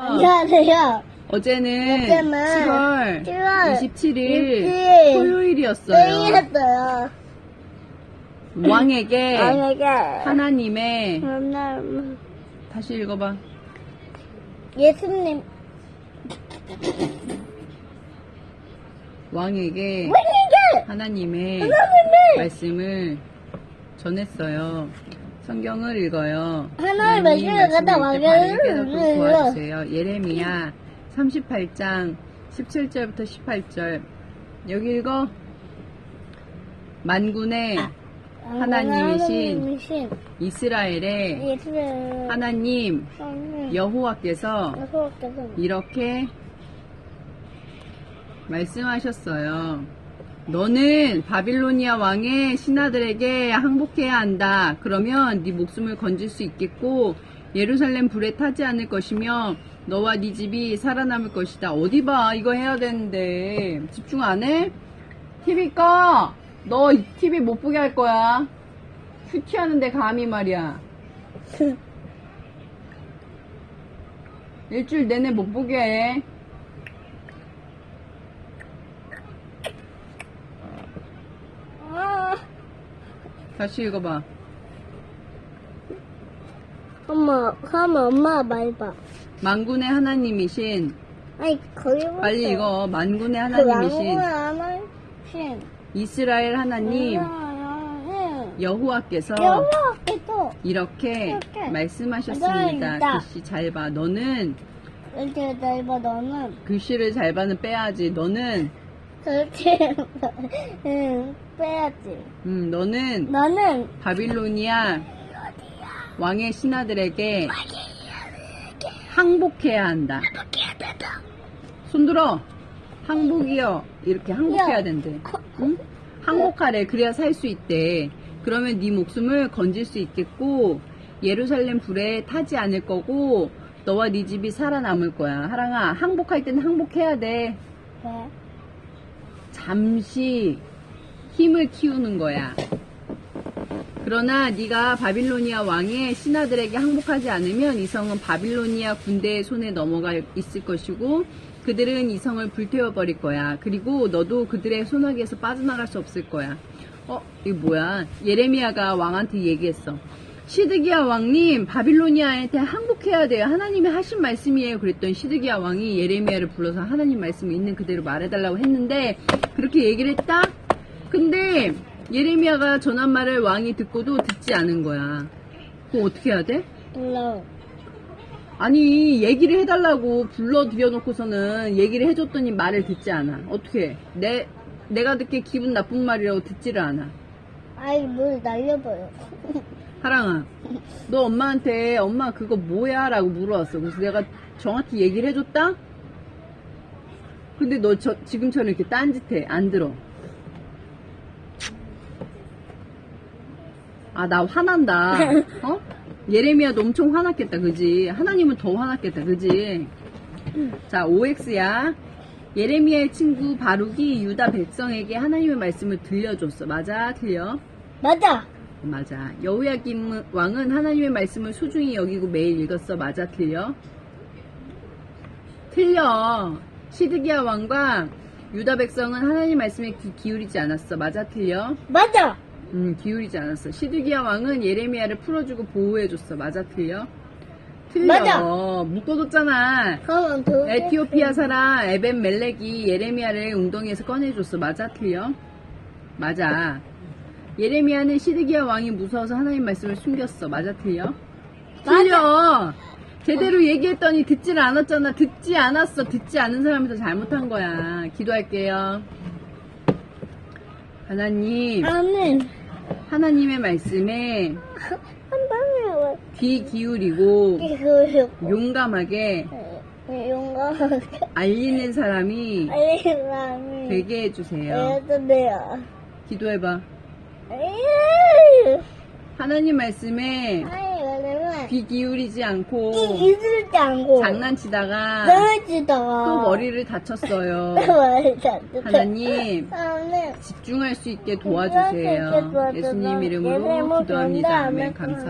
안녕하세요. 어제는 어제는 10월 7월 27일 27일 토요일이었어요. 생일이었어요. 왕에게 만약에 하나님의 하나님 다시 읽어봐. 예수님 왕에게 만약에 하나님의 하나님의 말씀을 전했어요. 성경을 읽어요. 하나님의 말씀을 말씀을 깨닫고. 도와주세요. 예레미야 38장 17절부터 18절 여기 읽어. 만군의 하나님이신 하나님이신 이스라엘의 하나님 여호와께서 이렇게 말씀하셨어요. 너는 바빌로니아 왕의 신하들에게 항복해야 한다. 그러면 네 목숨을 건질 수 있겠고 예루살렘 불에 타지 않을 것이며 너와 네 집이 살아남을 것이다. 어디 봐. 이거 해야 되는데. 집중 안 해? TV 꺼. 너 TV 못 보게 할 거야. 큐티 하는데 감히 말이야. 일주일 내내 못 보게 해. 아, 다시 읽어봐. 엄마, 그러면 엄마 말 봐. 만군의 하나님이신 아니, 거기 봐. 빨리 읽어. 만군의 그 하나님이신 하나님이신 이스라엘 하나님 하나님 여호와께서 여호와께서 이렇게 이렇게 말씀하셨습니다. 글씨 잘 봐. 너는 이렇게 넓어 너는 글씨를 잘 봐는 빼야지. 너는 그렇게 응, 빼야지. 음, 너는 너는 바빌로니아 왕의 신하들에게 항복해야 한다. 손 들어. 항복이요. 이렇게 항복해야 된대. 응? 항복하래. 그래야 살 수 있대. 그러면 네 목숨을 건질 수 있겠고 예루살렘 불에 타지 않을 거고 너와 네 집이 살아남을 거야. 하랑아, 항복할 때는 항복해야 돼. 왜? 잠시 힘을 키우는 거야. 그러나 네가 바빌로니아 왕의 신하들에게 항복하지 않으면 이 성은 바빌로니아 군대의 손에 넘어가 있을 것이고 그들은 이 성을 불태워 버릴 거야. 그리고 너도 그들의 손아귀에서 빠져나갈 수 없을 거야. 어, 이거 뭐야? 예레미야가 왕한테 얘기했어. 시드기야 왕님, 바빌로니아한테 항복해야 돼요. 하나님이 하신 말씀이에요. 그랬더니 시드기야 왕이 예레미야를 불러서 하나님 말씀을 있는 그대로 말해달라고 했는데 그렇게 얘기를 했다? 근데 예레미야가 전한 말을 왕이 듣고도 듣지 않은 거야. 그럼 어떻게 해야 돼? 몰라. 아니 얘기를 해달라고 불러 들여놓고서는 얘기를 해줬더니 말을 듣지 않아. 어떻게? 해? 내 내가 듣기에 기분 나쁜 말이라고 듣지를 않아. 아이 물 날려버려. 하랑아, 너 엄마한테 엄마 그거 뭐야? 라고 물어봤어. 그래서 내가 정확히 얘기를 해줬다? 근데 너 저, 지금처럼 이렇게 딴짓해. 안 들어. 아, 나 화난다. 어? 예레미야도 엄청 화났겠다, 그지? 하나님은 더 화났겠다, 그지? 자, OX야. 예레미야의 친구 바룩이 유다 백성에게 하나님의 말씀을 들려줬어. 맞아? 틀려? 맞아. 맞아. 여호야김 왕은 하나님의 말씀을 소중히 여기고 매일 읽었어. 맞아, 틀려? 틀려. 시드기야 왕과 유다 백성은 하나님 말씀에 귀 기울이지 않았어. 맞아, 틀려? 맞아. 음, 기울이지 않았어. 시드기야 왕은 예레미야를 풀어주고 보호해줬어. 맞아, 틀려? 틀려. 맞아. 묶어뒀잖아. 도 에티오피아 사람 에벤 멜렉이 예레미야를 웅덩이에서 꺼내줬어. 맞아, 틀려? 맞아. 예레미야는 시드기야 왕이 무서워서 하나님 말씀을 숨겼어. 맞아, 틀려? 틀려. 제대로 얘기했더니 듣지를 않았잖아. 듣지 않았어. 듣지 않은 사람이 더 잘못한 거야. 기도할게요. 하나님, 나는 하나님의 말씀에 한 방에 귀 기울이고 이거 용감하게 용감하게 알리는 사람이 되게 해주세요. 해주세요. 기도해봐. 하나님 말씀에 귀 기울이지 않고 잊을지 않고 장난치다가 떨어지다가 또 머리를 다쳤어요. 하나님 집중할 수 있게 도와주세요. 예수님 이름으로 기도합니다. 아멘. 감사.